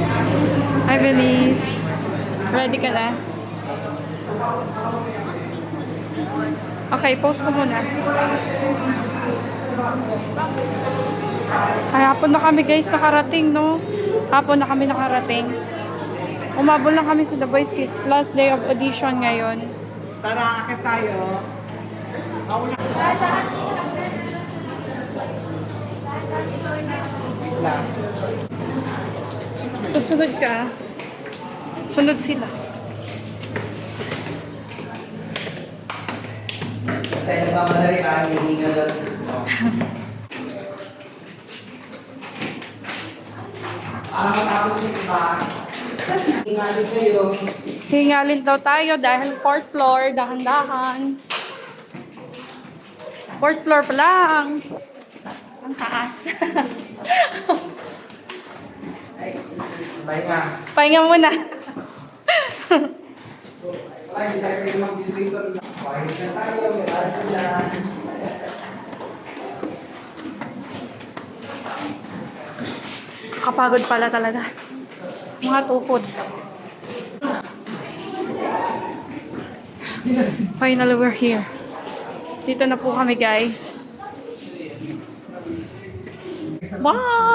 Hi, Venice. Ready ka na? Okay, post ko muna. Ay, hapon na kami guys nakarating, no? Hapon na kami nakarating. Umabol lang kami sa The Boys Kids. Last day of audition ngayon. Tara, akit tayo. Lang. Susunod ka. Sunod sila. Kaya nagmamadali ka, hindi nga lang. Para matapos yung iba, ingali kayo. Hingalin daw tayo dahil fourth floor, dahan-dahan. Fourth floor pa lang. Ang taas. Bye nga. Pahinga muna. Wala, hindi. Bye. Kakapagod pala talaga. Mga tukod. Finally, we're here. Dito na po kami, guys. Wow!